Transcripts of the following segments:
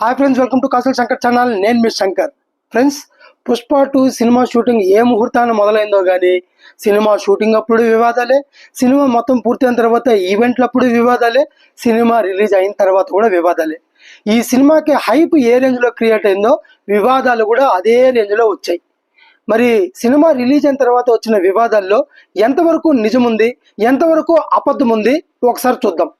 Hi friends welcome to కాసల్ Shankar channel నేను మీ Shankar. Friends Pushpa two cinema shooting ఏ ముహూర్తాన మొదలైందో కానీ సినిమా షూటింగ్ అప్పుడు వివాదాలే సినిమా మొత్తం పూర్తయిన తర్వాత ఈవెంట్లప్పుడు వివాదాలే సినిమా రిలీజ్ అయిన తర్వాత కూడా వివాదాలే. ఈ సినిమాకి హైప్ ఏ రేంజ్లో క్రియేట్ అయిందో వివాదాలు కూడా అదే రేంజ్లో వచ్చాయి. మరి సినిమా రిలీజ్ అయిన తర్వాత వచ్చిన వివాదాల్లో ఎంతవరకు నిజముంది ఎంతవరకు అబద్ధం ఉంది ఒకసారి చూద్దాం.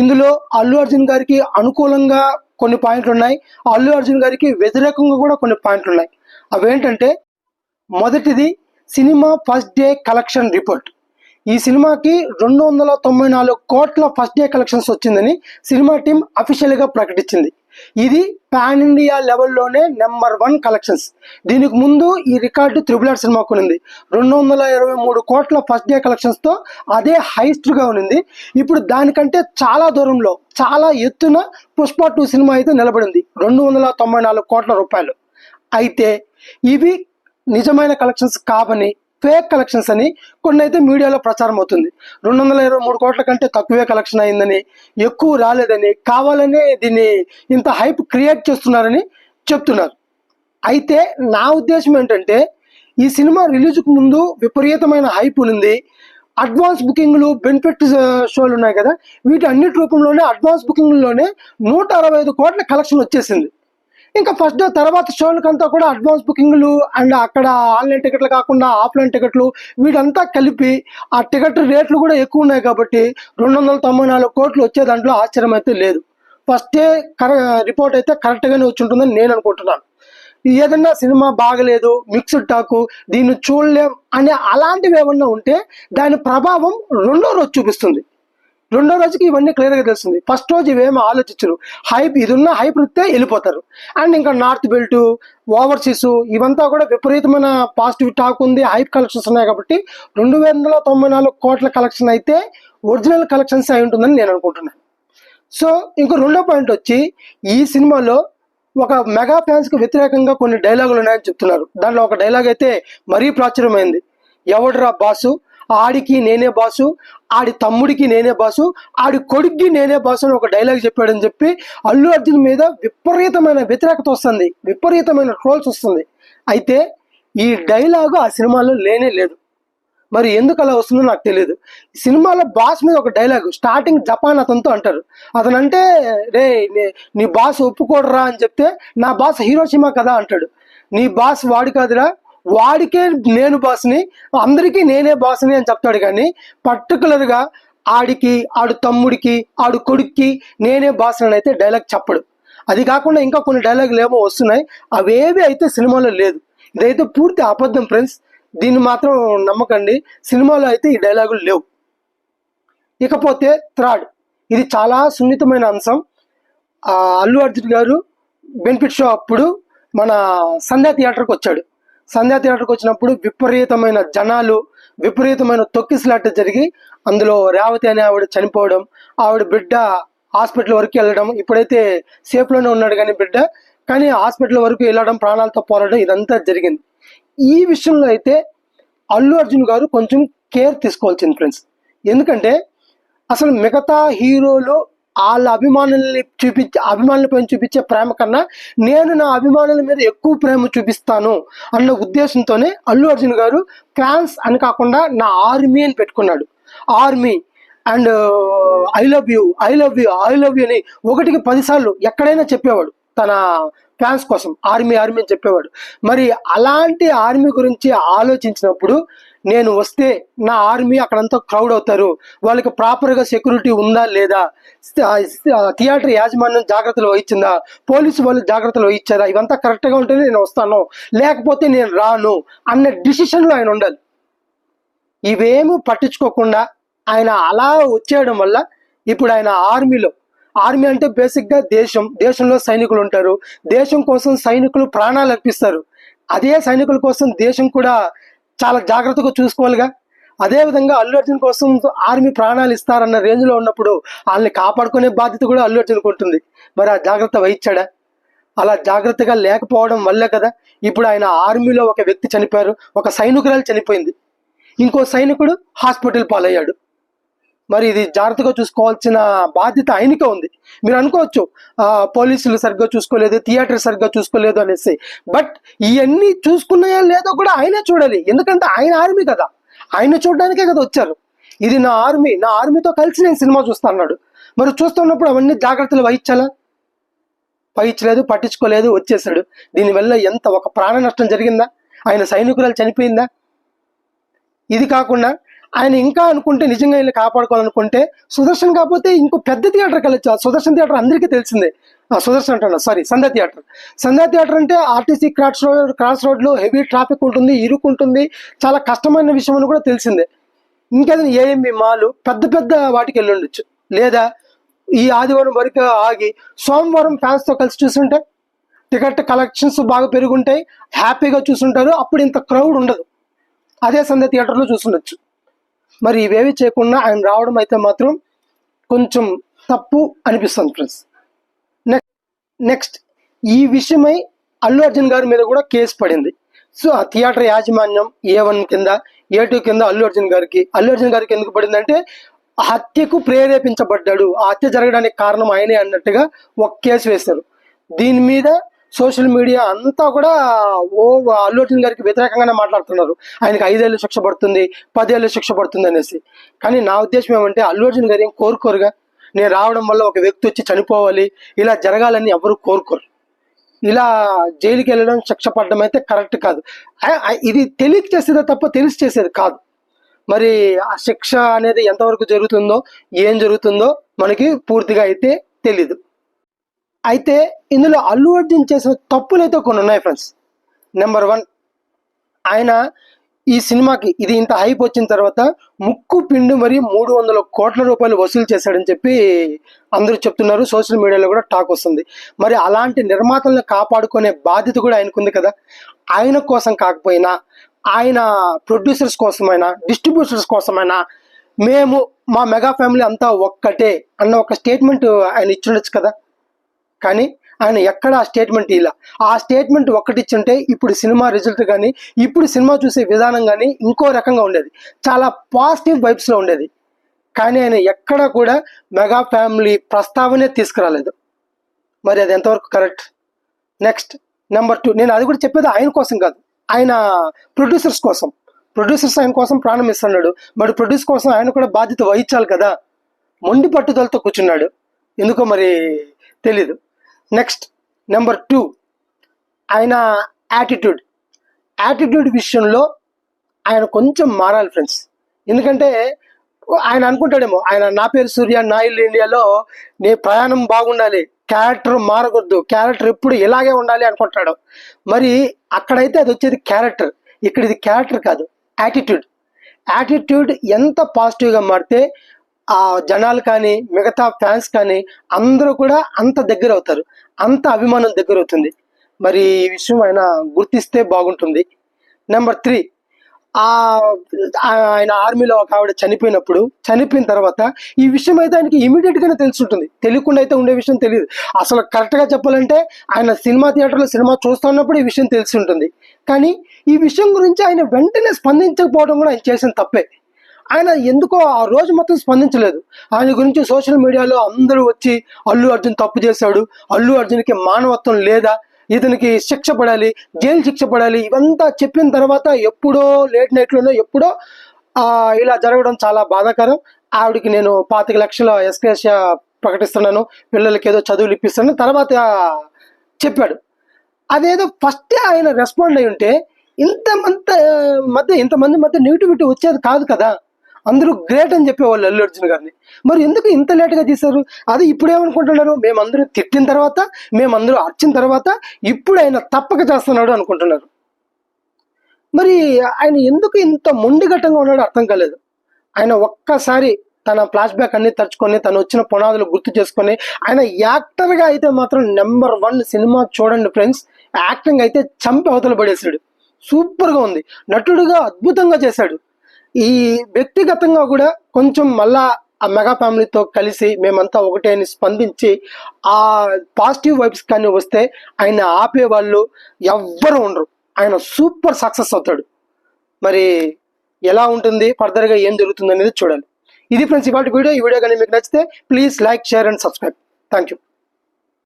ఇందులో అల్లు అర్జున్ గారికి అనుకూలంగా కొన్ని పాయింట్లు ఉన్నాయి అల్లు అర్జున్ గారికి వ్యతిరేకంగా కూడా కొన్ని పాయింట్లు ఉన్నాయి అవేంటంటే మొదటిది cinema first day collection report. ఈ సినిమాకి రెండు వందల తొంభై నాలుగు కోట్ల ఫస్ట్ డే కలెక్షన్స్ వచ్చిందని సినిమా టీం అఫీషియల్గా ప్రకటించింది. ఇది పాన్ ఇండియా లెవెల్లోనే నెంబర్ వన్ కలెక్షన్స్. దీనికి ముందు ఈ రికార్డు త్రిబుల్ ఆర్ సినిమాకు ఉంది రెండు వందల ఇరవై మూడు కోట్ల ఫస్ట్ డే కలెక్షన్స్తో అదే హైస్ట్గా ఉంది ఇప్పుడు దానికంటే చాలా దూరంలో చాలా ఎత్తున పుష్ప టూ సినిమా అయితే నిలబడింది. రెండు వందల తొంభై నాలుగు కోట్ల రూపాయలు. అయితే ఇవి నిజమైన కలెక్షన్స్ కావని ఫేక్ కలెక్షన్స్ అని కొన్ని అయితే మీడియాలో ప్రచారం అవుతుంది. రెండు వందల ఇరవై మూడు కోట్ల కంటే తక్కువే కలెక్షన్ అయిందని ఎక్కువ రాలేదని కావాలనే దీన్ని ఇంత హైప్ క్రియేట్ చేస్తున్నారని చెప్తున్నారు. అయితే నా ఉద్దేశం ఏంటంటే ఈ సినిమా రిలీజ్కు ముందు విపరీతమైన హైప్ ఉంది. అడ్వాన్స్ బుకింగ్లు బెనిఫిట్ షోలు ఉన్నాయి కదా వీటి అన్నిటి రూపంలోనే అడ్వాన్స్ బుకింగ్లోనే నూట అరవై ఐదు కోట్ల కలెక్షన్ వచ్చేసింది. ఇంకా ఫస్ట్ డే తర్వాత షోలకంతా కూడా అడ్వాన్స్ బుకింగ్లు అండ్ అక్కడ ఆన్లైన్ టికెట్లు కాకుండా ఆఫ్లైన్ టికెట్లు వీటంతా కలిపి ఆ టికెట్ రేట్లు కూడా ఎక్కువ ఉన్నాయి కాబట్టి రెండు వందల తొంభై నాలుగు కోట్లు వచ్చే దాంట్లో ఆశ్చర్యం అయితే లేదు. ఫస్ట్ డే కర రిపోర్ట్ అయితే కరెక్ట్గానే వచ్చి ఉంటుందని నేను అనుకుంటున్నాను. ఏదన్నా సినిమా బాగలేదు మిక్స్డ్ టాకు దీన్ని చూడలేం అనే అలాంటివి ఏమన్నా ఉంటే దాని ప్రభావం రెండో రోజు చూపిస్తుంది. రెండో రోజుకి ఇవన్నీ క్లియర్గా తెలుస్తుంది. ఫస్ట్ రోజు ఇవేమి ఆలోచించరు. హైప్ ఇది ఉన్న హైప్ వృత్తే వెళ్ళిపోతారు. అండ్ ఇంకా నార్త్ బెల్ట్ ఓవర్సీస్ ఇవంతా కూడా విపరీతమైన పాజిటివ్ టాక్ ఉంది హైప్ కలెక్షన్స్ ఉన్నాయి కాబట్టి రెండు వందల తొంభై నాలుగు కోట్ల కలెక్షన్ అయితే ఒరిజినల్ కలెక్షన్స్ అయి ఉంటుందని నేను అనుకుంటున్నాను. సో ఇంకో రెండో పాయింట్ వచ్చి ఈ సినిమాలో ఒక మెగా ఫ్యాన్స్కి వ్యతిరేకంగా కొన్ని డైలాగులు ఉన్నాయని చెప్తున్నారు. దాంట్లో ఒక డైలాగ్ అయితే మరీ ప్రాచుర్యమైంది. ఎవడరా బాసు? ఆడికి నేనే బాసు ఆడి తమ్ముడికి నేనే బాసు ఆడి కొడుక్కి నేనే బాసు అని ఒక డైలాగ్ చెప్పాడని చెప్పి అల్లు అర్జున్ మీద విపరీతమైన వ్యతిరేకత వస్తుంది విపరీతమైన ట్రోల్స్ వస్తుంది. అయితే ఈ డైలాగు ఆ సినిమాలో లేనే లేదు. మరి ఎందుకు అలా వస్తుందో నాకు తెలియదు సినిమాలో బాస్ మీద ఒక డైలాగ్ స్టార్టింగ్ జపాన్ అతనితో అంటారు. అతను అంటే రే నీ- నీ బాస్ ఒప్పుకోడరా అని చెప్తే నా బాస్ హీరోషిమా కదా అంటాడు. నీ బాస్ వాడు కాదురా వాడికే నేను బాస్ని అందరికీ నేనే బాస్ని అని చెప్తాడు కానీ పర్టికులర్గా ఆడికి ఆడు తమ్ముడికి ఆడు కొడుక్కి నేనే బాస్ అని అయితే డైలాగ్ చెప్పడు. అది కాకుండా ఇంకా కొన్ని డైలాగులు ఏమో వస్తున్నాయి. అవేవి అయితే సినిమాలో లేదు. ఇదైతే పూర్తి అబద్ధం ఫ్రెండ్స్ దీన్ని మాత్రం నమ్మకండి. సినిమాలో అయితే ఈ డైలాగులు లేవు. ఇకపోతే థర్డ్ ఇది చాలా సున్నితమైన అంశం. అల్లు అర్జున్ గారు బెనిఫిట్ షో అప్పుడు మన సంధ్యా థియేటర్కి వచ్చాడు. సంధ్యా థియేటర్కి వచ్చినప్పుడు విపరీతమైన జనాలు విపరీతమైన తొక్కిసలాట జరిగి అందులో రేవతి అనే ఆవిడ చనిపోవడం ఆవిడ బిడ్డ హాస్పిటల్ వరకు వెళ్ళడం ఇప్పుడైతే సేఫ్లోనే ఉన్నాడు కానీ బిడ్డ కానీ హాస్పిటల్ వరకు వెళ్ళడం ప్రాణాలతో పోరాడడం ఇదంతా జరిగింది. ఈ విషయంలో అయితే అల్లు అర్జున్ గారు కొంచెం కేర్ తీసుకోవాల్సింది ఫ్రెండ్స్. ఎందుకంటే అసలు మిగతా హీరోలు వాళ్ళ అభిమానుల్ని చూపించే అభిమానులపై చూపించే ప్రేమ కన్నా నేను నా అభిమానుల మీద ఎక్కువ ప్రేమ చూపిస్తాను అన్న ఉద్దేశంతోనే అల్లు అర్జున్ గారు ఫ్యాన్స్ అని కాకుండా నా ఆర్మీ అని పెట్టుకున్నాడు. Army and I love you I love you I love you అని ఒకటికి పదిసార్లు ఎక్కడైనా చెప్పేవాడు తన ఫ్యాన్స్ కోసం ఆర్మీ ఆర్మీ అని చెప్పేవాడు. మరి అలాంటి ఆర్మీ గురించి ఆలోచించినప్పుడు నేను వస్తే నా ఆర్మీ అక్కడంతా క్రౌడ్ అవుతారు. వాళ్ళకి ప్రాపర్గా సెక్యూరిటీ ఉందా లేదా? థియేటర్ యాజమాన్యం జాగ్రత్తలు వహించిందా? పోలీసు వాళ్ళు జాగ్రత్తలు వహించారా? ఇవంతా కరెక్ట్గా ఉంటేనే నేను వస్తాను. లేకపోతే నేను రాను అన్న డిసిషన్లో ఆయన ఉండాలి. ఇవేమీ పట్టించుకోకుండా ఆయన అలా వచ్చేయడం వల్ల ఇప్పుడు ఆయన ఆర్మీలో ఆర్మీ అంటే బేసిక్గా దేశం దేశంలో సైనికులు ఉంటారు. దేశం కోసం సైనికులు ప్రాణాలు అర్పిస్తారు. అదే సైనికుల కోసం దేశం కూడా చాలా జాగ్రత్తగా చూసుకోవాలిగా. అదే విధంగా అల్లు అర్జున్ కోసం ఆర్మీ ప్రాణాలు ఇస్తారన్న రేంజ్లో ఉన్నప్పుడు వాళ్ళని కాపాడుకునే బాధ్యత కూడా అల్లు అర్జున్కి ఉంటుంది. మరి ఆ జాగ్రత్త వహించాడా? అలా జాగ్రత్తగా లేకపోవడం వల్లే కదా ఇప్పుడు ఆయన ఆర్మీలో ఒక వ్యక్తి చనిపోయారు ఒక సైనికురాలు చనిపోయింది. ఇంకో సైనికుడు హాస్పిటల్ పాలయ్యాడు. మరి ఇది జాగ్రత్తగా చూసుకోవాల్సిన బాధ్యత ఆయనకే ఉంది. మీరు అనుకోవచ్చు పోలీసులు సరిగ్గా చూసుకోలేదు థియేటర్ సరిగ్గా చూసుకోలేదు అనేసి. బట్ ఇవన్నీ చూసుకున్నాయా లేదో కూడా ఆయనే చూడాలి. ఎందుకంటే ఆయన ఆర్మీ కదా. ఆయన చూడడానికే కదా వచ్చారు. ఇది నా ఆర్మీ. నా ఆర్మీతో కలిసి నేను సినిమా చూస్తా అన్నాడు. మరి చూస్తున్నప్పుడు అవన్నీ జాగ్రత్తలు వహించాలా? వహించలేదు పట్టించుకోలేదు వచ్చేసాడు దీనివల్ల ఎంత ఒక ప్రాణ నష్టం జరిగిందా? ఆయన సైనికురాలు చనిపోయిందా? ఇది కాకుండా ఆయన ఇంకా అనుకుంటే నిజంగా వీళ్ళు కాపాడుకోవాలనుకుంటే సుదర్శన్ కాకపోతే ఇంకో పెద్ద థియేటర్కి వెళ్ళొచ్చు సుదర్శన్ థియేటర్ అందరికీ తెలిసిందే. ఆ సుదర్శన్ అంటున్నా sorry Sandhya theatre. Sandhya theatre అంటే ఆర్టీసీ క్రాస్ రోడ్ క్రాస్ రోడ్లో హెవీ ట్రాఫిక్ ఉంటుంది ఇరుకుంటుంది చాలా కష్టమైన విషయం అని కూడా తెలిసిందే. ఇంకేదైనా ఏఎంబి మాలు పెద్ద పెద్ద వాటికి వెళ్ళి ఉండొచ్చు. లేదా ఈ ఆదివారం వరకు ఆగి సోమవారం ఫ్యాన్స్తో కలిసి చూసుంటే టికెట్ కలెక్షన్స్ బాగా పెరుగుంటాయి హ్యాపీగా చూసుంటారు అప్పుడు ఇంత క్రౌడ్ ఉండదు. అదే సంధ్య థియేటర్లో చూసుండొచ్చు. మరి ఇవేవి చేయకుండా ఆయన రావడం అయితే మాత్రం కొంచెం తప్పు అనిపిస్తుంది ఫ్రెండ్స్. నెక్స్ట్ నెక్స్ట్ ఈ విషయమై అల్లు అర్జున్ గారి మీద కూడా కేసు పడింది. సో ఆ థియేటర్ యాజమాన్యం ఏ వన్ కింద ఏ టూ కింద అల్లు అర్జున్ గారికి అల్లు అర్జున్ గారికి ఎందుకు పడిందంటే హత్యకు ప్రేరేపించబడ్డాడు. ఆ హత్య జరగడానికి కారణం ఆయనే అన్నట్టుగా ఒక కేసు వేశారు. దీని మీద సోషల్ మీడియా అంతా కూడా ఓ అల్లు అర్జున్ గారికి వ్యతిరేకంగానే మాట్లాడుతున్నారు. ఆయనకి ఐదేళ్ళు శిక్ష పడుతుంది పదేళ్ళు శిక్ష పడుతుంది అనేసి. కానీ నా ఉద్దేశం ఏమంటే అల్లు అర్జున్ గారు ఏం కోరుకోరుగా? నేను రావడం వల్ల ఒక వ్యక్తి వచ్చి చనిపోవాలి ఇలా జరగాలని ఎవరు కోరుకోరు. ఇలా జైలుకి వెళ్ళడం శిక్ష పడడం అయితే కరెక్ట్ కాదు. ఇది తెలియక చేసేదే తప్ప తెలిసి చేసేది కాదు. మరి ఆ శిక్ష అనేది ఎంతవరకు జరుగుతుందో ఏం జరుగుతుందో మనకి పూర్తిగా అయితే తెలీదు. అయితే ఇందులో అల్లు అర్జున్ చేసిన తప్పులు అయితే కొన్ని ఉన్నాయి ఫ్రెండ్స్ నెంబర్ వన్ ఆయన ఈ సినిమాకి ఇది ఇంత హైప్ వచ్చిన తర్వాత ముక్కు పిండి మరి మూడు వందల కోట్ల రూపాయలు వసూలు చేశాడని చెప్పి అందరూ చెప్తున్నారు. సోషల్ మీడియాలో కూడా టాక్ వస్తుంది. మరి అలాంటి నిర్మాతలను కాపాడుకునే బాధ్యత కూడా ఆయనకుంది కదా. ఆయన కోసం కాకపోయినా ఆయన ప్రొడ్యూసర్స్ కోసమైనా డిస్ట్రిబ్యూటర్స్ కోసమైనా మేము మా మెగా ఫ్యామిలీ అంతా ఒక్కటే అన్న ఒక స్టేట్మెంట్ ఆయన ఇచ్చుండొచ్చు కదా. కానీ ఆయన ఎక్కడ ఆ స్టేట్మెంట్ ఇలా ఆ స్టేట్మెంట్ ఒక్కటిచ్చుంటే ఇప్పుడు సినిమా రిజల్ట్ కానీ ఇప్పుడు సినిమా చూసే విధానం కానీ ఇంకో రకంగా ఉండేది. చాలా పాజిటివ్ వైబ్స్లో ఉండేది. కానీ ఆయన ఎక్కడ కూడా మెగా ఫ్యామిలీ ప్రస్తావనే తీసుకురాలేదు. మరి అది ఎంతవరకు కరెక్ట్ నెక్స్ట్ నెంబర్ టూ నేను అది కూడా చెప్పేది ఆయన కోసం కాదు. ఆయన ప్రొడ్యూసర్స్ కోసం. ప్రొడ్యూసర్స్ ఆయన కోసం ప్రాణం ఇస్తున్నాడు. మరి ప్రొడ్యూస్ కోసం ఆయన కూడా బాధ్యత వహించాలి కదా. మొండి పట్టుదలతో కూర్చున్నాడు. ఎందుకో మరి తెలీదు. నెక్స్ట్ నెంబర్ టూ ఆయన యాటిట్యూడ్ యాటిట్యూడ్ విషయంలో ఆయన కొంచెం మారాలి ఫ్రెండ్స్ ఎందుకంటే ఆయన అనుకుంటాడేమో ఆయన నా పేరు సూర్య నా ఇల్లు ఇండియాలో నీ ప్రయాణం బాగుండాలి క్యారెక్టర్ మారకూడదు క్యారెక్టర్ ఎప్పుడు ఇలాగే ఉండాలి అనుకుంటాడు. మరి అక్కడైతే అది వచ్చేది క్యారెక్టర్ ఇక్కడ ఇది క్యారెక్టర్ కాదు యాటిట్యూడ్ యాటిట్యూడ్ ఎంత పాజిటివ్గా మారితే ఆ జనాలు కానీ మిగతా ఫ్యాన్స్ కానీ అందరూ కూడా అంత దగ్గర అవుతారు. అంత అభిమానం దగ్గర అవుతుంది. మరి ఈ విషయం ఆయన గుర్తిస్తే బాగుంటుంది. నెంబర్ త్రీ ఆ ఆయన ఆర్మీలో ఒక ఆవిడ చనిపోయినప్పుడు చనిపోయిన తర్వాత ఈ విషయం అయితే ఆయనకి ఇమీడియట్ గానే తెలిసి ఉంటుంది తెలియకుండా అయితే ఉండే విషయం తెలియదు. అసలు కరెక్ట్గా చెప్పాలంటే ఆయన సినిమా థియేటర్లో సినిమా చూస్తున్నప్పుడు ఈ విషయం తెలిసి ఉంటుంది. కానీ ఈ విషయం గురించి ఆయన వెంటనే స్పందించకపోవడం కూడా ఆయన చేసిన తప్పే. ఆయన ఎందుకో ఆ రోజు మొత్తం స్పందించలేదు. ఆయన గురించి సోషల్ మీడియాలో అందరూ వచ్చి అల్లు అర్జున్ తప్పు చేశాడు అల్లు అర్జున్కి మానవత్వం లేదా ఇతనికి శిక్ష పడాలి జైలు శిక్ష పడాలి ఇవంతా చెప్పిన తర్వాత ఎప్పుడో లేట్ నైట్లోనో ఎప్పుడో ఇలా జరగడం చాలా బాధాకరం. ఆవిడకి నేను పాతిక లక్షల ఎస్కేష ప్రకటిస్తున్నాను పిల్లలకి ఏదో చదువులు ఇప్పిస్తాను తర్వాత చెప్పాడు. అదేదో ఫస్టే ఆయన రెస్పాండ్ అయి ఉంటే ఇంతమంత మధ్య ఇంతమంది మధ్య నెగిటివిటీ వచ్చేది కాదు కదా. అందరూ గ్రేట్ అని చెప్పేవాళ్ళు అల్లు అర్జున్ గారిని. మరి ఎందుకు ఇంత లేట్గా తీశారు? అది ఇప్పుడు ఏమనుకుంటున్నారు మేమందరూ తిట్టిన తర్వాత మేమందరూ అర్చిన తర్వాత ఇప్పుడు ఆయన తప్పక చేస్తున్నాడు అనుకుంటున్నారు. మరి ఆయన ఎందుకు ఇంత మొండిఘట్టంగా ఉన్నాడో అర్థం కాలేదు. ఆయన ఒక్కసారి తన ఫ్లాష్ బ్యాక్ అన్ని తరుచుకొని తను వచ్చిన పునాదులు గుర్తు చేసుకొని ఆయన యాక్టర్గా అయితే మాత్రం నెంబర్ వన్ సినిమా చూడండి ఫ్రెండ్స్ యాక్టింగ్ అయితే చంపి అవతల పడేశాడు. సూపర్గా ఉంది. నటుడుగా అద్భుతంగా చేశాడు. ఈ వ్యక్తిగతంగా కూడా కొంచెం మళ్ళా ఆ మెగా ఫ్యామిలీతో కలిసి మేమంతా ఒకటే అని స్పందించి ఆ పాజిటివ్ వైబ్స్ కానీ వస్తే ఆయన ఆపే వాళ్ళు ఎవ్వరు ఉండరు. ఆయన సూపర్ సక్సెస్ అవుతాడు. మరి ఎలా ఉంటుంది? ఫర్దర్గా ఏం జరుగుతుంది అనేది చూడాలి. ఇది ఫ్రెండ్స్ ఇవాటి వీడియో. ఈ వీడియో కానీ మీకు నచ్చితే please like share and subscribe. Thank you